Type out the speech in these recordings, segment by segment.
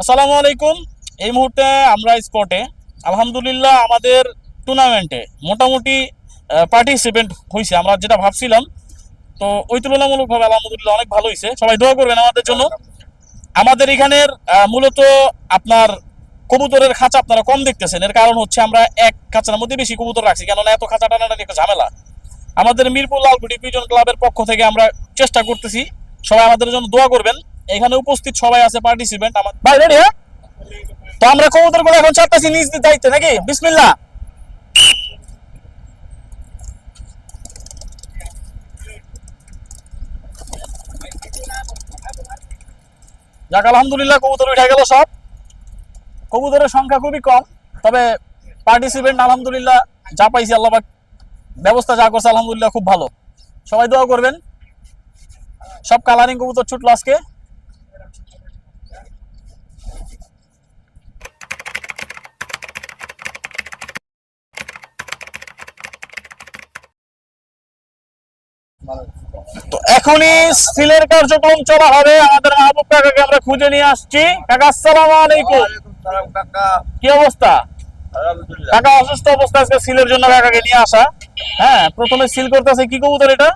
আসসালামু আলাইকুম। এই মুহূর্তে আমরা স্পটে আলহামদুলিল্লাহ আমাদের টুর্নামেন্টে মোটামুটি পার্টিসিপেন্ট হয়েছে আমরা যেটা ভাবছিলাম। তো ওই তুলনামূলকভাবে আলহামদুলিল্লাহ অনেক ভালো হয়েছে সবাই দোয়া করবেন আমাদের জন্য। আমাদের এখানের মূলত আপনার কবুতরের খাঁচা আপনারা কম দেখতেছেন। এর কারণ হচ্ছে আমরা এক খাঁচার মধ্যে বেশি কবুতর রাখছি, কেননা এত খাঁচা টানাটা একটা ঝামেলা। আমাদের মিরপুর লালকুটি পিজন ক্লাবের পক্ষ থেকে আমরা চেষ্টা করতেছি। সবাই আমাদের জন্য দোয়া করবেন। এখানে উপস্থিত সবাই আছে পার্টিসিপেন্ট আমার ভাই রেডি হ্যাঁ? তো আমরা কবুতরগুলো এখন চারটাছি নিজ দায়িত্বে নাকি? বিসমিল্লাহ। যাক, আলহামদুলিল্লাহ, কবুতর উঠে গেল সব। কবুতরের সংখ্যা খুবই কম, তবে পার্টিসিপেন্ট আলহামদুলিল্লাহ, যা পাইছি আল্লাহবাক ব্যবস্থা যা করছে, আলহামদুলিল্লাহ, খুব ভালো। সবাই দোয়া করবেন। সব কালারিং কবুতর ছুটলো আজকে। তো এখনই সিলের কার্যক্রম চলা হবে। আমাদের মাহবুব কাকাকে আমরা খুঁজে নিয়ে আসছি। কাকা আসসালামু আলাইকুম। কি অবস্থা? কাকা অসুস্থ অবস্থা আজকে সিলের জন্য কাকাকে নিয়ে আসা। হ্যাঁ প্রথমে সিল করতেছে কি কবুতর এটা?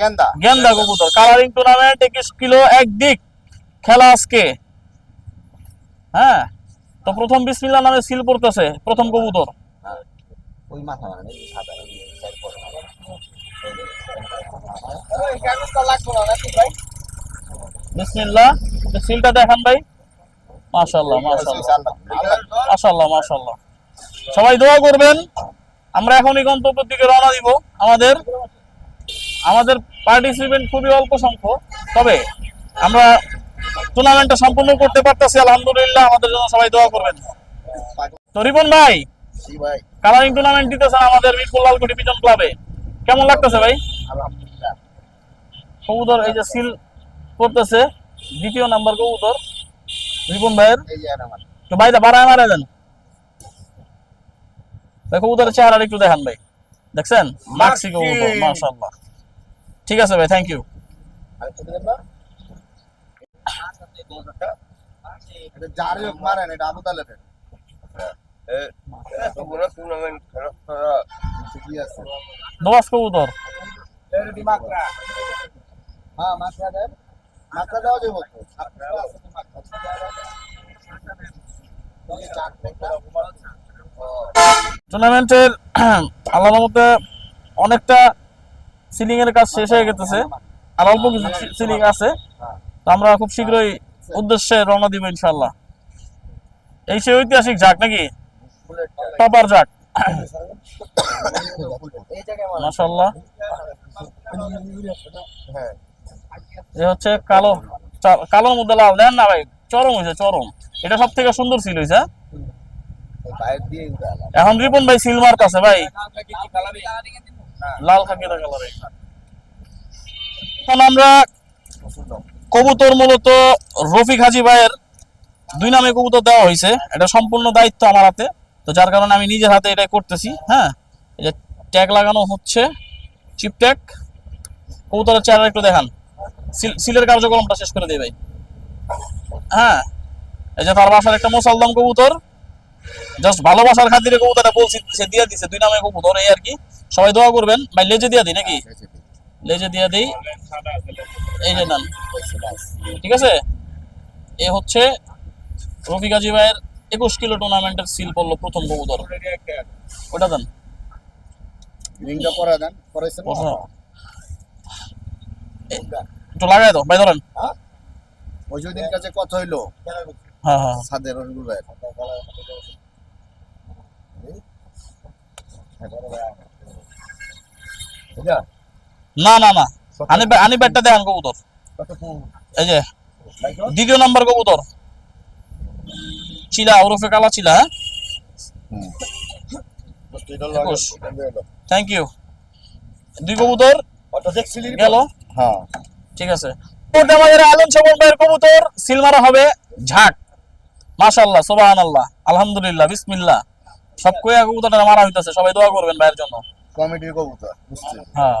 গেন্দা। গেন্দা কবুতর। কালারিং টুর্নামেন্ট একুশ কিলো এক দিক খেলা আজকে। হ্যাঁ তো প্রথম বিসমিল্লাহ নামে সিল পড়তেছে প্রথম কবুতর। ওই মাথা মানে এই সাদা এই সাইড পরে বিসমিল্লাহ দেখান ভাই। মাশাআল্লাহ মাশাআল্লাহ। মাশাআল্লাহ সবাই দোয়া করবেন, আমরা এখনই গন্তব্যের দিকে রওনা দিব। আমাদের আমাদের পার্টিসিপেন্ট খুবই অল্প সংখ্যক, তবে আমরা টুর্নামেন্টটা সম্পূর্ণ করতে পারতেছি, আলহামদুলিল্লাহ। আমাদের জন্য সবাই দোয়া করবেন। তো ভাই জি ভাই। কালারিং টুর্নামেন্ট দিতেছেন আমাদের মিরপুর লালকুটি পিজন ক্লাবে কেমন লাগতেছে ভাই? আলহামদুলিল্লাহ। কবুতর এই যে সিল করতেছে দ্বিতীয় নাম্বার কবুতর রিপন ভাইয়ের। তো ভাইটা বাড়ায় মারা দেন। কবুতরের চেহারা একটু দেখান ভাই। দেখছেন? মাক্সি কবুতর মাশাআল্লাহ। ঠিক আছে ভাই থ্যাংক ইউ জারি মারেন এটা আবু তালেবের। টুর্নামেন্টের আল্লাহর মতে অনেকটা সিলিং এর কাজ শেষ হয়ে গেছে। আর অল্প কিছু সিলিং আছে। তো আমরা খুব শীঘ্রই উদ্দেশ্যে রওনা দিব ইনশাল্লাহ এই সে ঐতিহাসিক যাক নাকি? টপার মারেন। মাশাল্লাহ এ হচ্ছে কালো কালোর মধ্যে লাল। দেন না ভাই, চরম হয়েছে, চরম। এটা সব থেকে সুন্দর হয়েছে হ্যাঁ? এখন রিপন ভাই সিল মার্ক আছে, ভাই। লাল কালারে এখন আমরা কবুতর মূলত রফিক হাজি ভাইয়ের দুই নামে কবুতর দেওয়া হয়েছে। এটা সম্পূর্ণ দায়িত্ব আমার হাতে। তো যার কারণে আমি নিজের হাতে এটা করতেছি হ্যাঁ? এই যে ট্যাগ লাগানো হচ্ছে চিপ ট্যাগ কবুতরের চেহারা একটু দেখান। সিল- সিলের কার্যক্রমটা শেষ করে দিই ভাই। হ্যাঁ? এই যে তার বাসার একটা মোসালদম কবুতর। জাস্ট ভালোবাসার খাতিরে কবুতরটা বলছি সে দিয়ে দিছে দুই নামে কবুতর এই আর কি। সবাই দোয়া করবেন। ভাই লেজে দিয়ে দিই নাকি? লেজে দিয়ে দিই। এই যে নাম ঠিক আছে? এ হচ্ছে রফি গাজী ভাইয়ের একুশ কিলো টুর্নামেন্টের সিল পড়ল প্রথম কবুতর ওটা দেন। রিংটা পরে দেন পরেছেন একটু লাগাই দাও ভাই ধরেন। হ্যাঁ? ওই দিন কাছে কত হইল। হ্যাঁ হ্যাঁ। সাদের না না না। আনি আনি ব্যাটটা দেখান কবুতর। এই যে দ্বিতীয় নাম্বার কবুতর। চিলা ওরফে কালা চিলা থ্যাংক ইউ দুই কবুতর গেল। হ্যাঁ। ঠিক আছে। আমাদের আলম ভাইয়ের কবুতর সিল হবে মাশাল্লাহ সোবাহান আল্লাহ আলহামদুলিল্লাহ বিসমিল্লাহ। সব কয়া কবুতরটা মারা হইতাছে সবাই দোয়া করবেন ভাইয়ের জন্য। কমিটির কবুতর বুঝছি। হ্যাঁ।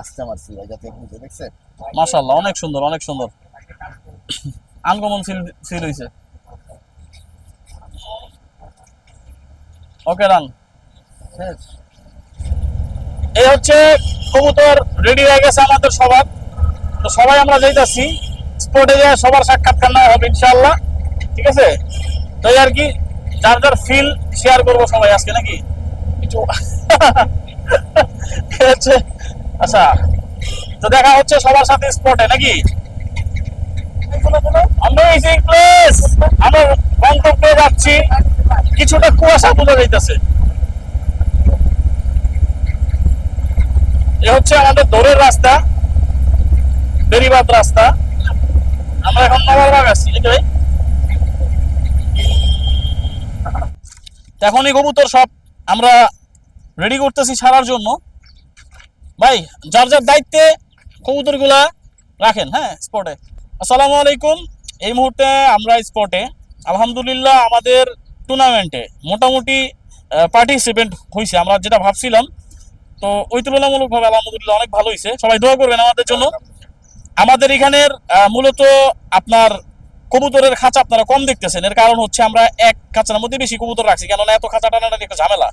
আসতে মারছি ভাই যাতে বুঝে দেখছেন? মাশাল্লাহ অনেক সুন্দর অনেক সুন্দর। আনকমন সিল সিল হইছে। ওকে রান এই হচ্ছে কবুতর রেডি হয়ে গেছে আমাদের সবার। তো সবাই আমরা যাইতাছি। স্পটে যে সবার সাক্ষাৎকার নেওয়া হবে ইনশাআল্লাহ। ঠিক আছে? তো আর কি, যার যার ফিল শেয়ার করব সবাই আজকে নাকি? কিছু হচ্ছে আচ্ছা তো দেখা হচ্ছে সবার সাথে স্পটে নাকি? প্লেস আমরা গন্তব্যে যাচ্ছি। কিছুটা কুয়াশা বোঝা যাইতেছে। এ হচ্ছে আমাদের দৌড়ের রাস্তা বেরিবাদ রাস্তা। আমরা এখন নবারবাগ আছি, নাকি ভাই? তো এখন এই কবুতর সব আমরা রেডি করতেছি ছাড়ার জন্য। ভাই, যার যার দায়িত্বে কবুতরগুলা রাখেন হ্যাঁ স্পটে আসসালামু আলাইকুম। এই মুহূর্তে আমরা স্পটে আলহামদুলিল্লাহ, আমাদের টুর্নামেন্টে মোটামুটি পার্টিসিপেন্ট হয়েছে আমরা যেটা ভাবছিলাম, তো ওই তুলনামূলকভাবে আলহামদুলিল্লাহ অনেক ভালো হয়েছে সবাই দোয়া করবেন আমাদের জন্য। আমাদের এখানের মূলত আপনার কবুতরের খাঁচা আপনারা কম দেখতেছেন। এর কারণ হচ্ছে আমরা এক খাঁচার মধ্যে বেশি কবুতর রাখছি, কেননা এত খাঁচা টানাটানি একটা ঝামেলা।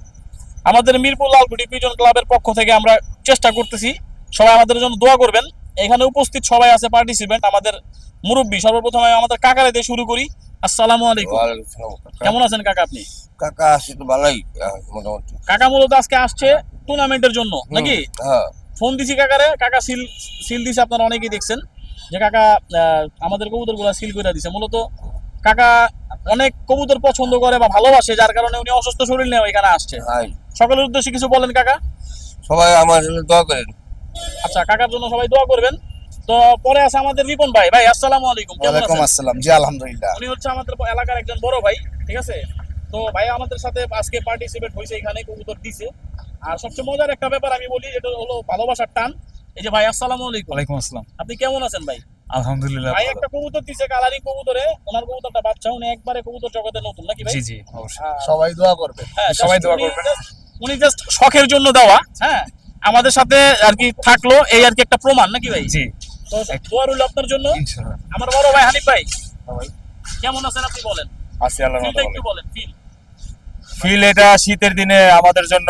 আমাদের মিরপুর লালকুটি পিজন ক্লাবের পক্ষ থেকে আমরা চেষ্টা করতেছি। সবাই আমাদের জন্য দোয়া করবেন। এখানে উপস্থিত সবাই আছে পার্টিসিপেন্ট আমাদের মুরব্বী। সর্বপ্রথমে আমাদের কাকারে দিয়ে শুরু করি। আসসালামু আলাইকুম। কেমন আছেন কাকা আপনি? কাকা আসি তো ভালোই মোটামুটি। কাকা মূলত আজকে আসছে টুর্নামেন্টের জন্য নাকি? হ্যাঁ। ফোন দিছি কাকারে কাকা সিল সিল দিছে আপনারা অনেকেই দেখছেন। যে কাকা আমাদের কবুতরগুলা সিল করে দিছে। মূলত কাকা অনেক কবুতর পছন্দ করে বা ভালোবাসে যার কারণে উনি অসুস্থ শরীর নিয়ে এখানে আসছে। সকলের উদ্দেশ্যে কিছু বলেন কাকা। সবাই আমার জন্য দোয়া করেন। আচ্ছা কাকার জন্য সবাই দোয়া করবেন। তো পরে আছে আমাদের রিপন ভাই। ভাই আসসালামু আলাইকুম কেমন আছেন? আসসালাম। জি আলহামদুলিল্লাহ। উনি হচ্ছে আমাদের এলাকার একজন বড় ভাই ঠিক আছে? তো ভাই আমাদের সাথে আজকে পার্টিসিপেট হয়েছে এখানে কবুতর দিছে। আর সবচেয়ে মজার একটা ব্যাপার আমি বলি এটা হলো ভালোবাসার টান। এই যে ভাই আসসালামু আলাইকুম। ওয়ালাইকুম আসসালাম। আপনি কেমন আছেন ভাই? আলহামদুলিল্লাহ ভাই একটা কবুতর দিছে কালারিং কবুতরে ওনার কবুতরটা বাচ্চা উনি একবারে কবুতর জগতে নতুন নাকি ভাই? জি জি অবশ্যই। সবাই দোয়া করবে হ্যাঁ, সবাই দোয়া উনি করবেন। উনি জাস্ট শখের জন্য দেওয়া হ্যাঁ? আমাদের সাথে আর কি থাকল এই আর কি একটা প্রমাণ নাকি ভাই? জি। তো দোয়া রইল আপনার জন্য? আমার বড় ভাই হানিফ ভাই। ভাই। কেমন আছেন আপনি বলেন? আছি আল্লাহর মতো একটু বলেন ফিল। ফিল এটা শীতের দিনে আমাদের জন্য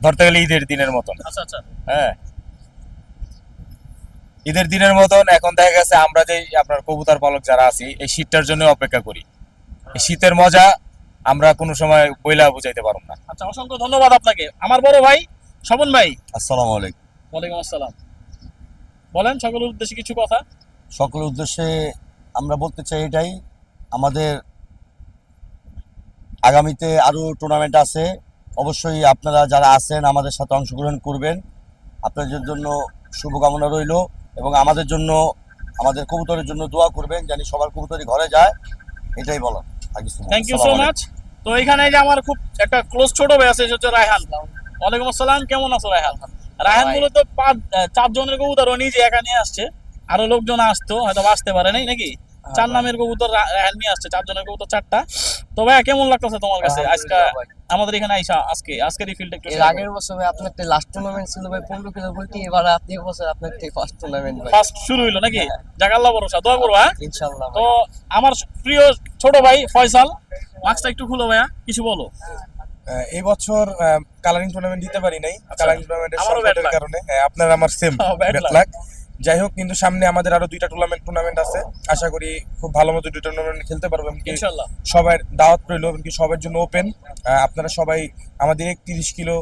ধরতে গেলে ঈদের দিনের মতন। আচ্ছা আচ্ছা। হ্যাঁ। ঈদের দিনের মতন এখন দেখা গেছে আমরা যে আপনার কবুতর পালক যারা আছি এই শীতটার জন্য অপেক্ষা করি। এই শীতের মজা আমরা কোনো সময় বইলা বুঝাইতে পারব না। আচ্ছা অসংখ্য ধন্যবাদ আপনাকে। আমার বড় ভাই স্বপন ভাই। আসসালামু আলাইকুম। ওয়ালাইকুম আসসালাম। বলেন সকলের উদ্দেশ্যে কিছু কথা। সকলের উদ্দেশ্যে আমরা বলতে চাই এটাই আমাদের আগামীতে আরও টুর্নামেন্ট আছে। অবশ্যই আপনারা যারা আছেন আমাদের সাথে অংশগ্রহণ করবেন। আপনাদের জন্য শুভকামনা রইল এবং আমাদের জন্য আমাদের কবুতরের জন্য দোয়া করবেন জানি সবার কবুতরই ঘরে যায়। এটাই বলো থ্যাংক ইউ সো মাচ তো এখানে যে আমার খুব একটা ক্লোজ ছোট ভাই আছে সেটা হচ্ছে রায়হান। ওয়ালাইকুম আসসালাম। কেমন আছো রায়হান? রায়হান মূলত পাঁচ চার জনের কবুতর নিজে একা নিয়ে আসছে। আরও লোকজন আসতো হয়তো আসতে পারে নাই নাকি? চার নামের কবুতর রায়হান নিয়ে আসছে চার জনের কবুতর চারটা। তো ভাই কেমন লাগতেছে তোমার কাছে? আজকে আমাদের এখানে আইসা আজকে আজকের এই একটু এর আগের বছর ভাই আপনার লাস্ট টুর্নামেন্ট ছিল ভাই পনেরো কিলো বলতে এবার আপনি বছর আপনার থেকে ফার্স্ট টুর্নামেন্ট ভাই। ফার্স্ট শুরু হইল নাকি? যাক আল্লাহ ভরসা দোয়া করব হ্যাঁ? ইনশাল্লাহ তো আমার প্রিয় ছোট ভাই ফয়সাল মাস্কটা একটু খুলো ভাইয়া কিছু বলো। আহ, এই বছর কালারিং টুর্নামেন্ট দিতে পারি নাই। কালারিং টুর্নামেন্টের। সংকটের কারণে। আপনার আমার সেম Oh, luck. লাক যাই হোক কিন্তু সামনে আমাদের আরও দুইটা টুর্নামেন্ট টুর্নামেন্ট আছে। আশা করি খুব ভালো মতো দুইটা টুর্নামেন্ট খেলতে পারব এমনকি সবার দাওয়াত রইল এমনকি সবার জন্য ওপেন আপনারা সবাই আমাদের একত্রিশ কিলো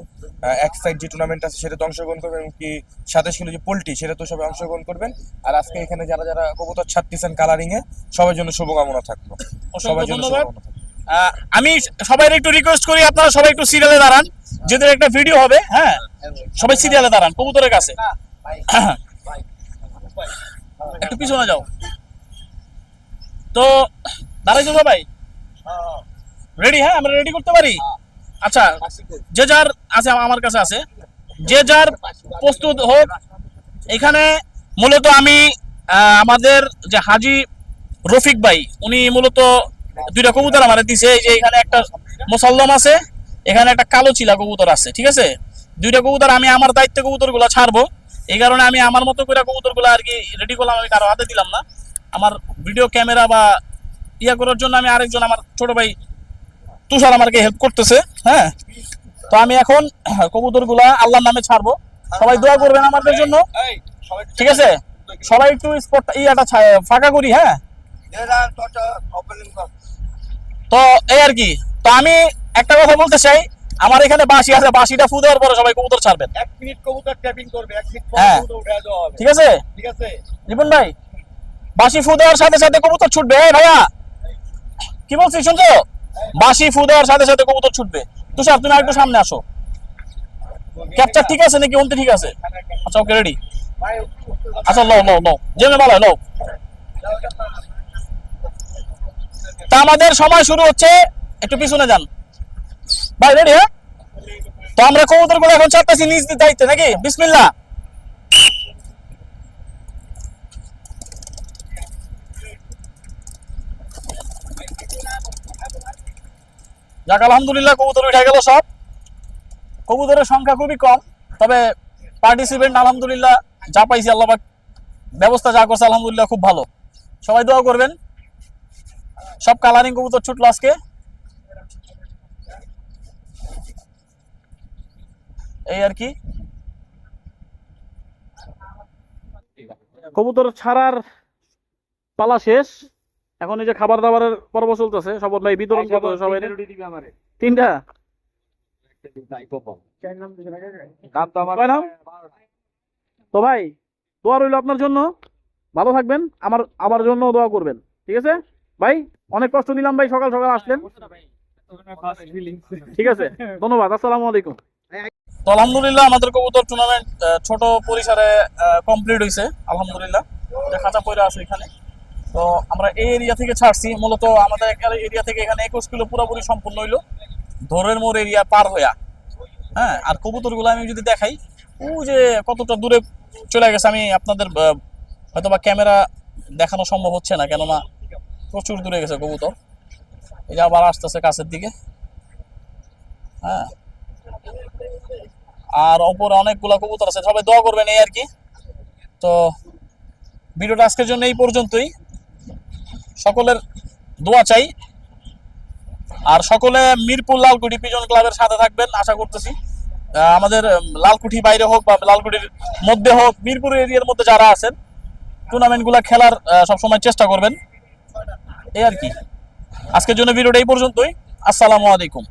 এক সাইড যে টুর্নামেন্ট আছে সেটাতে অংশগ্রহণ করবেন এমনকি সাতাশ কিলো যে পোল্ট্রি সেটা তো সবাই অংশগ্রহণ করবেন। আর আজকে এখানে যারা যারা কবুতর ছাড়তেছেন কালারিং এ সবার জন্য শুভকামনা থাকল। সবার জন্য শুভকামনা আমি সবাই একটু রিকোয়েস্ট করি, আপনারা সবাই একটু সিরিয়ালে দাঁড়ান। যেহেতু একটা ভিডিও হবে হ্যাঁ? সবাই সিরিয়ালে দাঁড়ান, কবুতরের কাছে। একটু পিছনে যাও। তো, দাঁড়াই যাব ভাই রেডি হ্যাঁ আমরা রেডি করতে পারি? আচ্ছা যে যার আছে, আমার কাছে আছে। যে যার প্রস্তুত হোক, এখানে মূলত আমি আমাদের যে হাজি রফিক ভাই, উনি মূলত দুইটা কবুতর আমার দিছে এই যে এখানে একটা মুসল্লম আছে এখানে একটা কালো চিলা কবুতর আছে ঠিক আছে? দুইটা কবুতর আমি আমার দায়িত্ব কবুতরগুলো ছাড়বো। এই কারণে আমি আমার মতো করে কবুতরগুলো আর কি রেডি করলাম আমি কারও হাতে দিলাম না। আমার ভিডিও ক্যামেরা বা ইয়া করার জন্য আমি আরেকজন আমার ছোট ভাই তুষার আমাকে হেল্প করতেছে হ্যাঁ? তো আমি এখন কবুতরগুলা আল্লাহর নামে ছাড়বো। সবাই দোয়া করবেন আমাদের জন্য। ঠিক আছে? সবাই একটু স্পট ইয়াটা ফাঁকা করি হ্যাঁ? তো এই আর কি। তো আমি একটা কথা বলতে চাই আমার এখানে বাঁশি আছে বাঁশিটা ফু দেওয়ার পরে সবাই কবুতর ছাড়বেন। এক মিনিট কবুতর ট্যাপিং করবে এক মিনিট হ্যাঁ। ঠিক আছে? ঠিক আছে? রিপন ভাই বাঁশি ফু দেওয়ার সাথে সাথে কবুতর ছুটবে ভাইয়া। কি বলছি শুনছো? বাঁশি ফু দেওয়ার সাথে সাথে কবুতর ছুটবে। তুষার তুমি একটু সামনে আসো। ক্যাপচার ঠিক আছে নাকি অন্তে ঠিক আছে? আচ্ছা ওকে রেডি আচ্ছা লো লো লো জেমে ভালো লো তা আমাদের সময় শুরু হচ্ছে। একটু পিছনে যান। ভাই রেডি হ্যাঁ? তো আমরা কবুতরগুলো এখন চারটাছি নিজ দায়িত্বে নাকি? বিসমিল্লাহ। যাক, আলহামদুলিল্লাহ কবুতর উঠে গেল সব। কবুতরের সংখ্যা খুবই কম, তবে পার্টিসিপেন্ট আলহামদুলিল্লাহ, যা পাইছি আল্লাহ ব্যবস্থা যা করছে, আলহামদুলিল্লাহ, খুব ভালো। সবাই দোয়া করবেন। সব কালারিং কবুতর ছুটলো আজকে। এই আর কি। কবুতর ছাড়ার পালা শেষ। এখন এই যে খাবার দাবারের পর্ব চলতেছে সবর ভাই বিতরণ করতে সবাই? তিনটা? তো ভাই দোয়া রইল আপনার জন্য। ভালো থাকবেন আমার আমার জন্য দোয়া করবেন ঠিক আছে? ভাই অনেক কষ্ট নিলাম ভাই সকাল সকাল আসলেন। ঠিক আছে ধন্যবাদ আসসালামু আলাইকুম। তো আলহামদুলিল্লাহ আমাদের কবুতর টুর্নামেন্ট ছোট পরিসরে কমপ্লিট হয়েছে আলহামদুলিল্লাহ। খাঁচা পয়রা আছে এখানে। তো আমরা এই এরিয়া থেকে ছাড়ছি মূলত আমাদের এরিয়া থেকে এখানে একুশ কিলো পুরোপুরি সম্পূর্ণ হইল। ধরের মোড় এরিয়া পার হইয়া। হ্যাঁ আর কবুতরগুলো আমি যদি দেখাই ও যে কতটা দূরে চলে গেছে আমি আপনাদের আহ, হয়তোবা ক্যামেরা দেখানো সম্ভব হচ্ছে না কেননা প্রচুর দূরে গেছে কবুতর। এই যে আবার আসতেছে কাছের দিকে। হ্যাঁ। আর ওপরে অনেকগুলা কবুতর আছে, সবাই দোয়া করবেন এই আর কি। তো ভিডিওটা আজকের জন্য এই পর্যন্তই। সকলের দোয়া চাই। আর সকলে মিরপুর লালকুঠি পিজন ক্লাবের সাথে থাকবেন, আশা করতেছি। আমাদের লালকুঠি বাইরে হোক বা লালকুঠির মধ্যে হোক, মিরপুর এরিয়ার মধ্যে যারা আছেন টুর্নামেন্টগুলো খেলার সবসময় চেষ্টা করবেন। এই আর কি। আজকের জন্য ভিডিওটা এই পর্যন্তই। আসসালামু আলাইকুম।